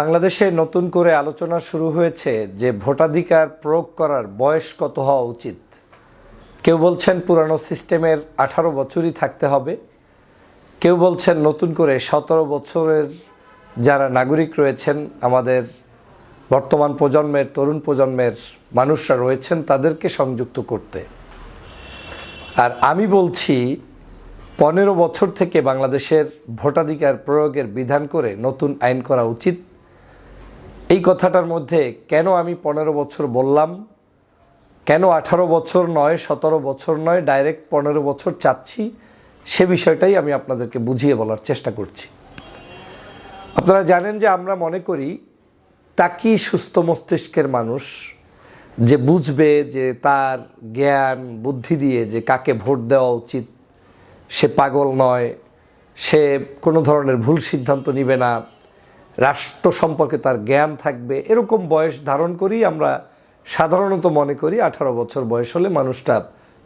বাংলাদেশে নতুন করে আলোচনা শুরু হয়েছে যে ভোটাধিকার প্রয়োগ করার বয়স কত হওয়া উচিত। কেউ বলছেন পুরানো সিস্টেমের আঠারো বছরই থাকতে হবে। কেউ বলছেন নতুন করে সতেরো বছরের যারা নাগরিক রয়েছেন, আমাদের বর্তমান প্রজন্মের, তরুণ প্রজন্মের মানুষরা রয়েছেন, তাদেরকে সংযুক্ত করতে। আর আমি বলছি, পনেরো বছর থেকে বাংলাদেশের ভোটাধিকার প্রয়োগের বিধান করে নতুন আইন করা উচিত। এই কথাটার মধ্যে কেন আমি পনেরো বছর বললাম? কেন আঠারো বছর নয়, সতেরো বছর নয় ডাইরেক্ট পনেরো বছর চাচ্ছি? সে বিষয়টাই আমি আপনাদেরকে বুঝিয়ে বলার চেষ্টা করছি। আপনারা জানেন যে আমরা মনে করি তাকি সুস্থ মস্তিষ্কের মানুষ যে বুঝবে যে তার জ্ঞান, বুদ্ধি দিয়ে যে কাকে ভোট দেওয়া উচিত, সে পাগল নয়, সে কোনো ধরনের ভুল সিদ্ধান্ত নিবে না রাষ্ট্র সম্পর্কে তার জ্ঞান থাকবে, এরকম বয়স ধারণ করেই আমরা সাধারণত মনে করি আঠারো বছর বয়স হলে মানুষটা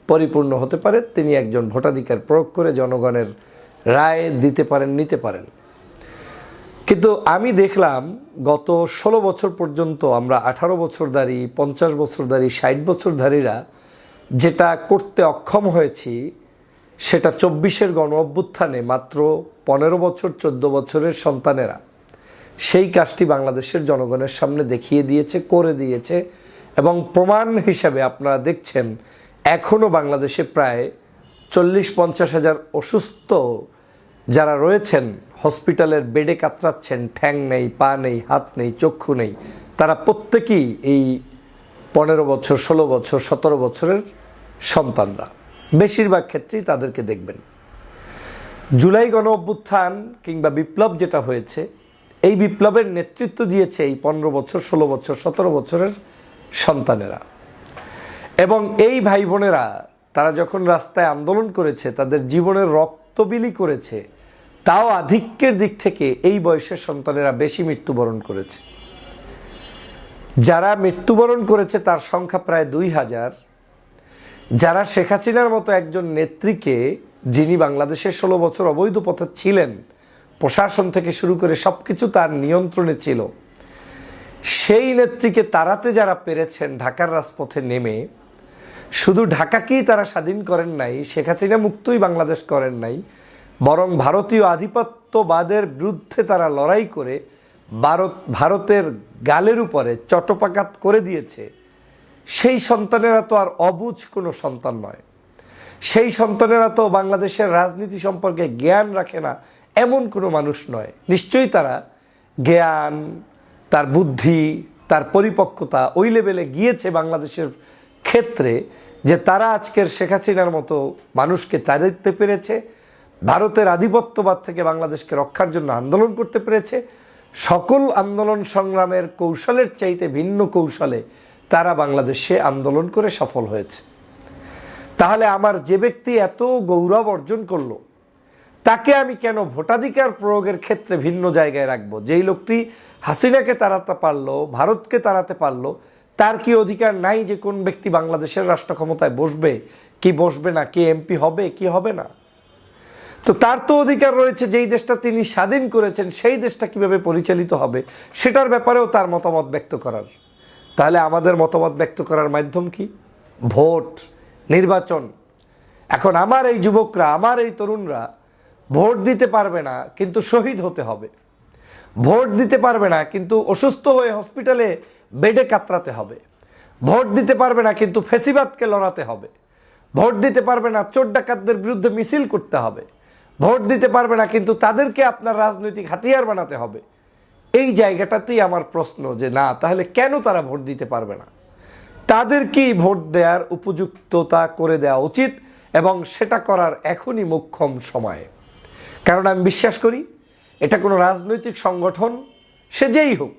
পরিপূর্ণ হতে পারে। তিনি একজন ভোটাধিকার প্রয়োগ করে জনগণের রায় দিতে পারেন, নিতে পারেন। কিন্তু আমি দেখলাম গত ষোলো বছর পর্যন্ত আমরা আঠারো বছরধারী পঞ্চাশ বছরধারী ষাট বছরধারীরা যেটা করতে অক্ষম হয়েছি সেটা চব্বিশের গণ অভ্যুত্থানে মাত্র পনেরো বছর, চোদ্দ বছরের সন্তানেরা। সেই কাজটি বাংলাদেশের জনগণের সামনে দেখিয়ে দিয়েছে, করে দিয়েছে এবং প্রমাণ হিসাবে আপনারা দেখছেন এখনও বাংলাদেশে প্রায় চল্লিশ পঞ্চাশ হাজার অসুস্থ যারা রয়েছেন, হসপিটালের বেডে কাতরাচ্ছেন, ঠ্যাং নেই, পা নেই, হাত নেই, চক্ষু নেই, তারা প্রত্যেকেই এই পনেরো বছর, ষোলো বছর, সতেরো বছরের সন্তানরা। বেশিরভাগ ক্ষেত্রেই তাদেরকে দেখবেন। জুলাই গণ অভ্যুত্থান কিংবা বিপ্লব যেটা হয়েছে এই বিপ্লবের নেতৃত্ব দিয়েছে এই পনেরো বছর, ষোলো বছর, সতেরো বছরের সন্তানেরা। এবং এই ভাই বোনেরা তারা যখন রাস্তায় আন্দোলন করেছে, তাদের জীবনের রক্তবিলি করেছে, তাও আধিক্যের দিক থেকে এই বয়সের সন্তানেরা বেশি মৃত্যুবরণ করেছে। যারা মৃত্যুবরণ করেছে, তার সংখ্যা প্রায় দুই হাজার। যারা শেখ হাসিনার মতো একজন নেত্রীকে, যিনি বাংলাদেশের ষোলো বছর অবৈধ পথে ছিলেন প্রশাসন থেকে শুরু করে সব কিছু তার নিয়ন্ত্রণে ছিল। সেই নেত্রীকে তাড়াতে যারা পেরেছেন ঢাকার রাজপথে নেমে, শুধু ঢাকাকেই তারা স্বাধীন করেন নাই, শেখ হাসিনা মুক্তই বাংলাদেশ করেন নাই, বরং ভারতীয় আধিপত্যবাদের বিরুদ্ধে তারা লড়াই করে ভারত, ভারতের গালের উপরে চটপাকাত করে দিয়েছে। সেই সন্তানেরা তো আর অবুঝ কোনো সন্তান নয়। সেই সন্তানেরা তো বাংলাদেশের রাজনীতি সম্পর্কে জ্ঞান রাখে না এমন কোনো মানুষ নয়। নিশ্চয়ই তারা জ্ঞান, তার বুদ্ধি, তার পরিপক্কতা ওই লেভেলে গিয়েছে বাংলাদেশের ক্ষেত্রে যে তারা আজকের শেখ হাসিনার মতো মানুষকে তাড়াতে পেরেছে, ভারতের আধিপত্যবাদ থেকে বাংলাদেশকে রক্ষার জন্য আন্দোলন করতে পেরেছে, সকল আন্দোলন সংগ্রামের কৌশলের চাইতে ভিন্ন কৌশলে তারা বাংলাদেশে আন্দোলন করে সফল হয়েছে। তাহলে আমার যে ব্যক্তি এত গৌরব অর্জন করল তাকে আমি কেন ভোটাধিকার প্রয়োগের ক্ষেত্রে ভিন্ন জায়গায় রাখব? যেই লোকটি হাসিনাকে তাড়াতে পারল, ভারতকে তাড়াতে পারল, তার কি অধিকার নাই যে কোন ব্যক্তি বাংলাদেশের রাষ্ট্র ক্ষমতায় বসবে? কি বসবে না? কে এমপি হবে? কি হবে না? তো তার তো অধিকার রয়েছে, যেই দেশটা তিনি স্বাধীন করেছেন, সেই দেশটা কীভাবে পরিচালিত হবে? সেটার ব্যাপারেও তার মতামত ব্যক্ত করার। তাহলে আমাদের মতামত ব্যক্ত করার মাধ্যম কি? ভোট, নির্বাচন। এখন আমার এই যুবকরা, আমার এই তরুণরা ভোট দিতে পারবে না, কিন্তু শহীদ হতে হবে। ভোট দিতে পারবে না, কিন্তু অসুস্থ হয়ে হসপিটালে বেডে কাতরাতে হবে। ভোট দিতে পারবে না, কিন্তু ফেসিবাদকে লড়াতে হবে। ভোট দিতে পারবে না, চোর ডাকাতদের বিরুদ্ধে মিছিল করতে হবে। ভোট দিতে পারবে না, কিন্তু তাদেরকে আপনার রাজনৈতিক হাতিয়ার বানাতে হবে। এই জায়গাটাতেই আমার প্রশ্ন যে না, তাহলে কেন তারা ভোট দিতে পারবে না? তাদেরকেই ভোট দেওয়ার উপযুক্ততা করে দেওয়া উচিত এবং সেটা করার এখনই মোক্ষম সময়। কারণ আমি বিশ্বাস করি, এটা কোনো রাজনৈতিক সংগঠন, সে যেই হোক,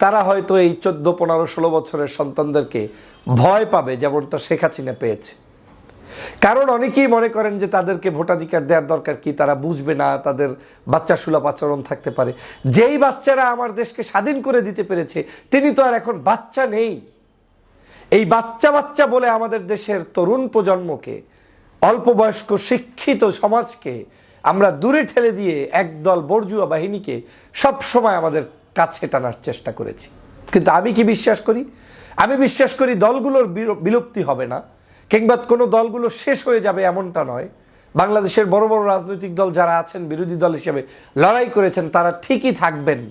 তারা হয়তো এই চোদ্দ, পনেরো, ষোলো বছরের সন্তানদেরকে ভয় পাবে, যেমনটা শেখ হাসিনা পেয়েছে। কারণ অনেকেই মনে করেন যে তাদেরকে ভোটাধিকার দেওয়ার দরকার কি, তারা বুঝবে না, তাদের বাচ্চা সুলভ আচরণ থাকতে পারে। যেই বাচ্চারা আমার দেশকে স্বাধীন করে দিতে পেরেছে, তিনি তো আর এখন বাচ্চা নেই। এই বাচ্চা বাচ্চা বলে আমাদের দেশের তরুণ প্রজন্মকে, অল্প বয়স্ক শিক্ষিত সমাজকে আমরা দূরে ঠেলে দিয়ে একদল বর্জুয়া বাহিনীকে সব সময় আমাদের কাছে টানার চেষ্টা করেছি। কিন্তু আমি কি বিশ্বাস করি? আমি বিশ্বাস করি দলগুলোর বিল- বিলুপ্তি হবে না, কিংবা কোনো দলগুলো শেষ হয়ে যাবে এমনটা নয়। বাংলাদেশের বড় বড় রাজনৈতিক দল যারা আছেন, বিরোধী দল হিসেবে লড়াই করেছেন, তারা ঠিকই থাকবেন।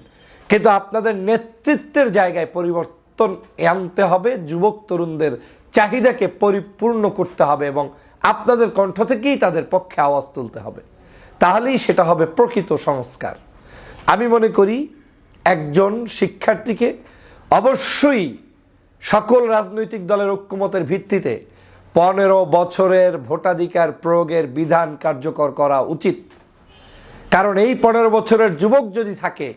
কিন্তু আপনাদের নেতৃত্বের জায়গায় পরিবর্তন আনতে হবে, যুবক তরুণদের চাহিদাকে পরিপূর্ণ করতে হবে এবং আপনাদের কণ্ঠ থেকেই তাদের পক্ষে আওয়াজ তুলতে হবে। তাহলেই সেটা হবে প্রকৃত সংস্কার। আমি মনে করি একজন শিক্ষার্থীকে অবশ্যই সকল রাজনৈতিক দলের ঐক্যমতের ভিত্তিতে পনেরো বছরের ভোটাধিকার প্রয়োগের বিধান কার্যকর করা উচিত। কারণ এই পনেরো বছরের যুবক যদি থাকে,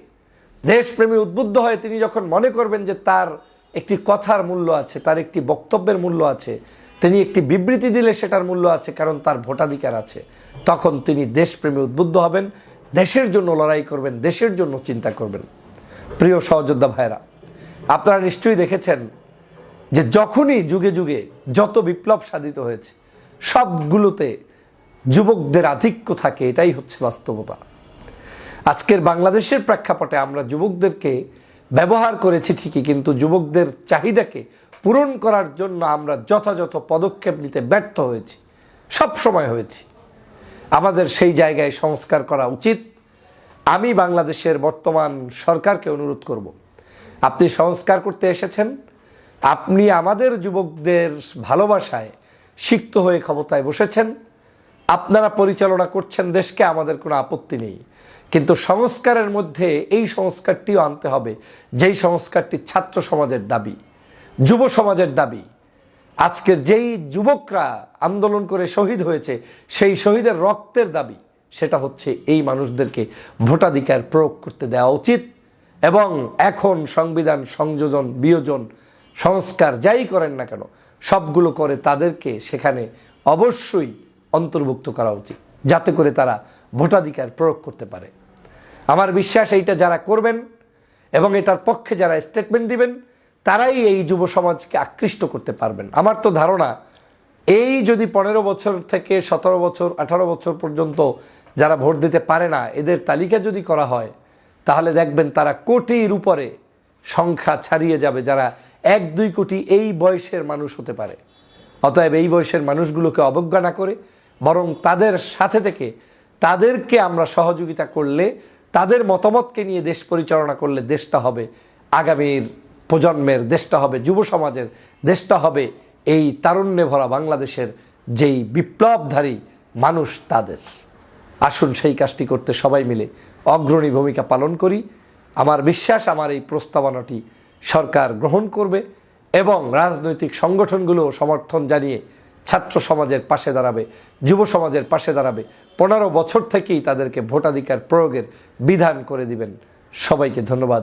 দেশপ্রেমী উদ্বুদ্ধ হয়ে তিনি যখন মনে করবেন যে তার একটি কথার মূল্য আছে, তার একটি বক্তব্যের মূল্য আছে তিনি একটি বিবৃতি দিলে সেটার মূল্য আছে, কারণ তার ভোটাধিকার আছে। তখন তিনি দেশপ্রেমে উদ্বুদ্ধ হবেন, দেশের জন্য লড়াই করবেন, দেশের জন্য চিন্তা করবেন। প্রিয় সহযোদ্ধা ভাইরা আপনারা নিশ্চয়ই দেখেছেন যে যখনই যুগে যুগে যত বিপ্লব সাধিত হয়েছে, সবগুলোতে যুবকদের আধিক্য থাকে, এটাই হচ্ছে বাস্তবতা। আজকের বাংলাদেশের প্রেক্ষাপটে আমরা যুবকদেরকে ব্যবহার করেছি ঠিকই, কিন্তু যুবকদের চাহিদাকে পূরণ করার জন্য আমরা যথাযথ পদক্ষেপ নিতে ব্যর্থ হয়েছি। সব সময় হয়েছি। আমাদের সেই জায়গায় সংস্কার করা উচিত। আমি বাংলাদেশের বর্তমান সরকারকে অনুরোধ করব। আপনি সংস্কার করতে এসেছেন। আপনি আমাদের যুবকদের ভালোবাসায় সিক্ত হয়ে ক্ষমতায় বসেছেন। আপনারা পরিচালনা করছেন দেশকে, আমাদের কোনো আপত্তি নেই। কিন্তু সংস্কারের মধ্যে এই সংস্কারটিও আনতে হবে। যেই সংস্কারটি ছাত্র সমাজের দাবি। যুব সমাজের দাবি আজকের যেই যুবকরা আন্দোলন করে শহীদ হয়েছে, সেই শহীদের রক্তের দাবি, সেটা হচ্ছে এই মানুষদেরকে ভোটাধিকার প্রয়োগ করতে দেওয়া উচিত এবং এখন সংবিধান সংযোজন, বিয়োজন, সংস্কার যাই করেন না কেন, সবগুলো করে তাদেরকে সেখানে অবশ্যই অন্তর্ভুক্ত করা উচিত, যাতে করে তারা ভোটাধিকার প্রয়োগ করতে পারে। আমার বিশ্বাস এইটা যারা করবেন এবং এটার পক্ষে যারা স্টেটমেন্ট দিবেন তারাই এই যুব সমাজকে আকৃষ্ট করতে পারবেন। আমার তো ধারণা, এই যদি পনেরো বছর থেকে সতেরো বছর, আঠারো বছর পর্যন্ত যারা ভোট দিতে পারে না, এদের তালিকা যদি করা হয়, তাহলে দেখবেন তারা কোটির উপরে সংখ্যা ছাড়িয়ে যাবে, যারা এক, দুই কোটি এই বয়সের মানুষ হতে পারে। অতএব এই বয়সের মানুষগুলোকে অবজ্ঞা না করে, বরং তাদের সাথে থেকে তাদেরকে আমরা সহযোগিতা করলে, তাদের মতামতকে নিয়ে দেশ পরিচালনা করলে দেশটা হবে আগামীর প্রজন্মের দেশটা হবে, যুব সমাজের দেশটা হবে এই তারুণ্যে ভরা বাংলাদেশের যেই বিপ্লবধারী মানুষ তাদের। আসুন সেই কাজটি করতে সবাই মিলে অগ্রণী ভূমিকা পালন করি। আমার বিশ্বাস, আমার এই প্রস্তাবনাটি সরকার গ্রহণ করবে এবং রাজনৈতিক সংগঠনগুলো সমর্থন জানিয়ে ছাত্র সমাজের পাশে দাঁড়াবে, যুব সমাজের পাশে দাঁড়াবে। পনেরো বছর থেকেই তাদেরকে ভোটাধিকার প্রয়োগের বিধান করে দিবেন। সবাইকে ধন্যবাদ।